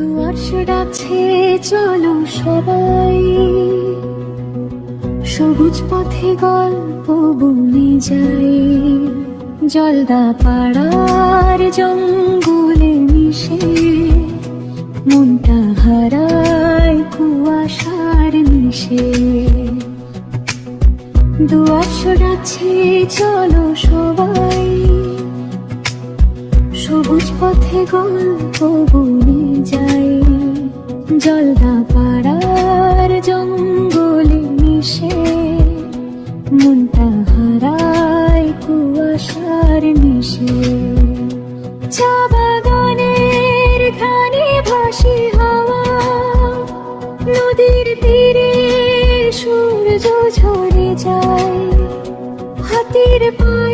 দুয়ার্শ ডাকছে চলো সবাই। সবুজ পথে গল্প বনে যাই। জলদা পাড়ার জঙ্গলে মিশে। মনটা হারায় কুয়াশার মিশে। দুয়ার্শ ডাকছে চলো সবাই। সবুজ পথে গল্প বনে জলদা পাড়ার জঙ্গলে মিশে মনটা হারায় কুয়াশার মিশে চা বাগানের ঘানে ভাসি হাওয়া, নদীর তীরে সূর্য ঝরে যায়। হাতির পায়ের